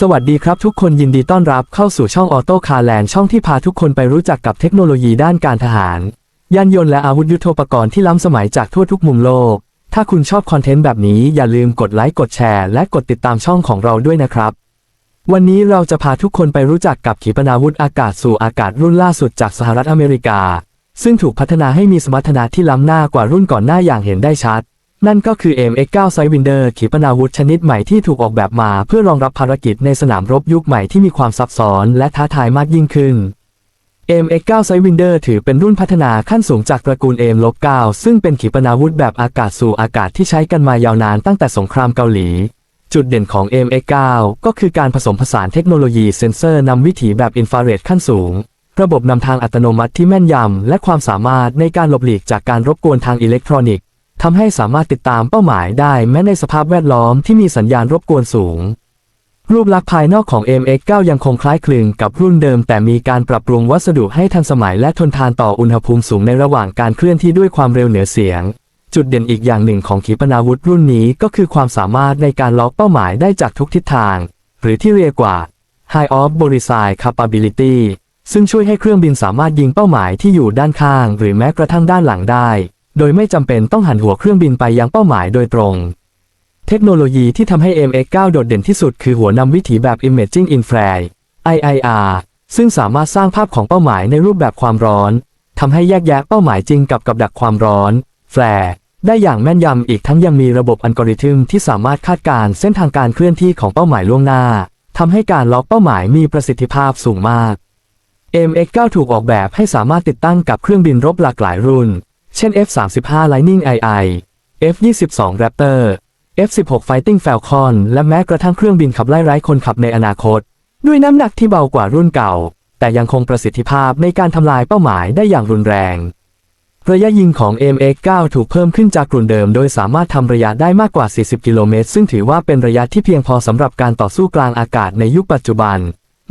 สวัสดีครับทุกคนยินดีต้อนรับเข้าสู่ช่องออโต้คาร์แลนด์ช่องที่พาทุกคนไปรู้จักกับเทคโนโลยีด้านการทหาร ยานยนต์และอาวุธยุโทโธปกรณ์ที่ล้ำสมัยจากทั่วทุกมุมโลก ถ้าคุณชอบคอนเทนต์แบบนี้อย่าลืมกดไลค์กดแชร์และกดติดตามช่องของเราด้วยนะครับ วันนี้เราจะพาทุกคนไปรู้จักกับขีปนาวุธอากาศสู่อากาศรุ่นล่าสุดจากสหรัฐอเมริกา ซึ่งถูกพัฒนาให้มีสมรรถนะที่ล้ำหน้ากว่ารุ่นก่อนหน้าอย่างเห็นได้ชัด นั่นก็คือ MX9 Sidewinder ขีปนาวุธชนิดใหม่ที่ถูกออกแบบมาเพื่อรองรับภารกิจในสนามรบยุคใหม่ที่มีความซับซ้อนและท้าทายมากยิ่งขึ้น MX9 Sidewinder ถือเป็นรุ่นพัฒนาขั้นสูงจากตระกูล M-9 ซึ่งเป็นขีปนาวุธแบบอากาศสู่อากาศที่ใช้กันมายาวนานตั้งแต่สงครามเกาหลี จุดเด่นของ MX9 ก็คือการผสมผสานเทคโนโลยีเซ็นเซอร์นำวิถีแบบอินฟราเรดขั้นสูง ระบบนำทางอัตโนมัติที่แม่นยำและความสามารถในการหลบหลีกจากการรบกวนทางอิเล็กทรอนิกส์ ทำให้สามารถติดตามเป้าหมายได้แม้ในสภาพแวดล้อมที่มีสัญญาณรบกวนสูง รูปลักษณ์ภายนอกของ MX9 ยังคงคล้ายคลึงกับรุ่นเดิม แต่มีการปรับปรุงวัสดุให้ทันสมัยและทนทานต่ออุณหภูมิสูงในระหว่างการเคลื่อนที่ด้วยความเร็วเหนือเสียง จุดเด่นอีกอย่างหนึ่งของขีปนาวุธรุ่นนี้ก็คือความสามารถในการล็อกเป้าหมายได้จากทุกทิศทาง หรือที่เรียกว่า High Off b o r i s i Capability ซึ่งช่วยให้เครื่องบินสามารถยิงเป้าหมายที่อยู่ด้านข้าง หรือแม้กระทั่งด้านหลังได้ โดยไม่จำเป็นต้องหันหัวเครื่องบินไปยังเป้าหมายโดยตรง เทคโนโลยีที่ทำให้ MX9 โดดเด่นที่สุดคือหัวนำวิถีแบบ Imaging Infrared IIR ซึ่งสามารถสร้างภาพของเป้าหมายในรูปแบบความร้อนทำให้แยกแยะเป้าหมายจริงกับกับดักความร้อนแฟร์ได้อย่างแม่นยำอีกทั้งยังมีระบบอัลกอริทึมที่สามารถคาดการณ์เส้นทางการเคลื่อนที่ของเป้าหมายล่วงหน้าทำให้การล็อกเป้าหมายมีประสิทธิภาพสูงมาก MX9 ถูกออกแบบให้สามารถติดตั้งกับเครื่องบินรบหลากหลายรุ่น เช่น F-35 Lightning II F-22 Raptor F-16 Fighting Falcon และแม้กระทั่งเครื่องบินขับไล่ไร้คนขับในอนาคต ด้วยน้ำหนักที่เบากว่ารุ่นเก่า แต่ยังคงประสิทธิภาพในการทำลายเป้าหมายได้อย่างรุนแรงระยะยิงของ MX9 ถูกเพิ่มขึ้นจากรุ่นเดิม โดยสามารถทำระยะได้มากกว่า 40 กิโลเมตร ซึ่งถือว่าเป็นระยะที่เพียงพอสำหรับการต่อสู้กลางอากาศในยุคปัจจุบัน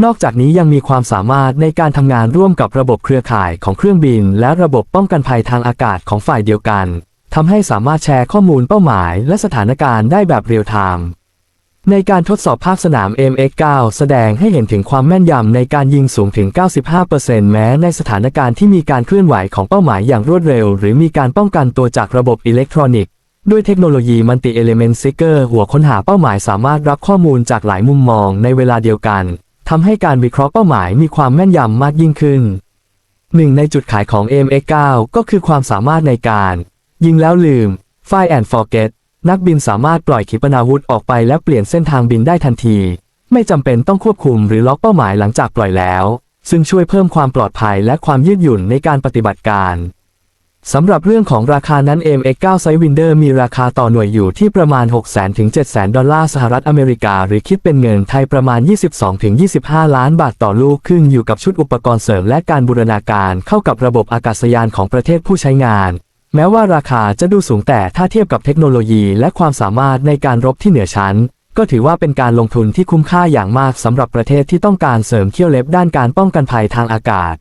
นอกจากนี้ยังมีความสามารถในการทำงานร่วมกับระบบเครือข่ายของเครื่องบิน และระบบป้องกันภัยทางอากาศของฝ่ายเดียวกันทำให้สามารถแชร์ข้อมูลเป้าหมาย และสถานการณ์ได้แบบเรียลไทม์ในการทดสอบภาคสนาม MX9 แสดงให้เห็นถึงความแม่นยำในการยิงสูงถึง 95%แม้ในสถานการณ์ที่มีการเคลื่อนไหวของเป้าหมายอย่างรวดเร็ว หรือมีการป้องกันตัวจากระบบอิเล็กทรอนิกส์ ด้วยเทคโนโลยี Multi Element Seeker หัวค้นหาเป้าหมายสามารถรับข้อมูลจากหลายมุมมองในเวลาเดียวกัน ทำให้การวิเคราะห์เป้าหมายมีความแม่นยำมากยิ่งขึ้นหนึ่งในจุดขายของ MX9 ก็คือความสามารถในการ ยิงแล้วลืม Fire and Forget นักบินสามารถปล่อยขีปนาวุธออกไปแล้วเปลี่ยนเส้นทางบินได้ทันที ไม่จำเป็นต้องควบคุมหรือล็อกเป้าหมายหลังจากปล่อยแล้ว ซึ่งช่วยเพิ่มความปลอดภัยและความยืดหยุ่นในการปฏิบัติการ สำหรับเรื่องของราคานั้น MX9 Sidewinder มีราคาต่อหน่วยอยู่ที่ประมาณ 600,000ถึง700,000 ดอลลาร์สหรัฐอเมริกา หรือคิดเป็นเงินไทยประมาณ 22ถึง25 ล้านบาทต่อลูกขึ้นอยู่กับชุดอุปกรณ์เสริมและการบูรณาการเข้ากับระบบอากาศยานของประเทศผู้ใช้งาน แม้ว่าราคาจะดูสูงแต่ถ้าเทียบกับเทคโนโลยีและความสามารถในการรบที่เหนือชั้น ก็ถือว่าเป็นการลงทุนที่คุ้มค่าอย่างมากสำหรับประเทศที่ต้องการเสริมเขี้ยวเล็บด้านการป้องกันภัยทางอากาศ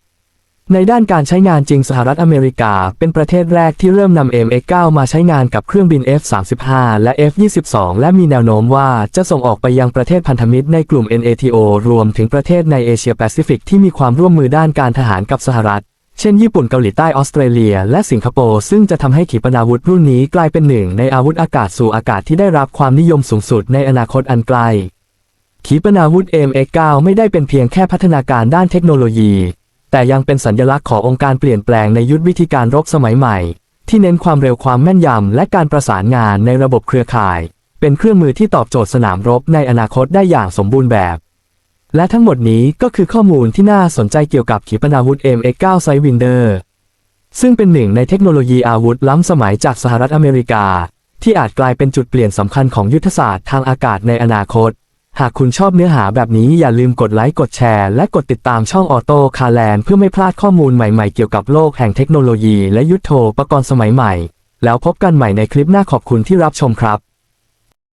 ในด้านการใช้งานจริงสหรัฐอเมริกา เป็นประเทศแรกที่เริ่มนำ MX9 มาใช้งานกับเครื่องบิน F-35 และ F-22 และมีแนวโน้มว่าจะส่งออกไปยังประเทศพันธมิตรในกลุ่ม NATO รวมถึงประเทศในเอเชียแปซิฟิกที่มีความร่วมมือด้านการทหารกับสหรัฐ เช่นญี่ปุ่นเกาหลีใต้ออสเตรเลีย และสิงคโปร์ซึ่งจะทำให้ขีปนาวุธรุ่นนี้กลายเป็นหนึ่งในอาวุธอากาศสู่อากาศที่ได้รับความนิยมสูงสุดในอนาคตอันไกลขีปนาวุธ MX9 ไม่ได้เป็นเพียงแค่พัฒนาการด้านเทคโนโลยี แต่ยังเป็นสัญลักษณ์ขององค์การเปลี่ยนแปลงในยุทธวิธีการรบสมัยใหม่ ที่เน้นความเร็วความแม่นยำและการประสานงานในระบบเครือข่าย เป็นเครื่องมือที่ตอบโจทย์สนามรบในอนาคตได้อย่างสมบูรณ์แบบ และทั้งหมดนี้ก็คือข้อมูลที่น่าสนใจเกี่ยวกับขีปนาวุธ MX9 Sidewinder ซึ่งเป็นหนึ่งในเทคโนโลยีอาวุธล้ำสมัยจากสหรัฐอเมริกา ที่อาจกลายเป็นจุดเปลี่ยนสำคัญของยุทธศาสตร์ทางอากาศในอนาคต หากคุณชอบเนื้อหาแบบนี้อย่าลืมกดไลค์กดแชร์และกดติดตามช่องออโต้คาแลนเพื่อไม่พลาดข้อมูลใหม่ๆเกี่ยวกับโลกแห่งเทคโนโลยีและยุทโธปกรณ์สมัยใหม่ แล้วพบกันใหม่ในคลิปหน้าขอบคุณที่รับชมครับ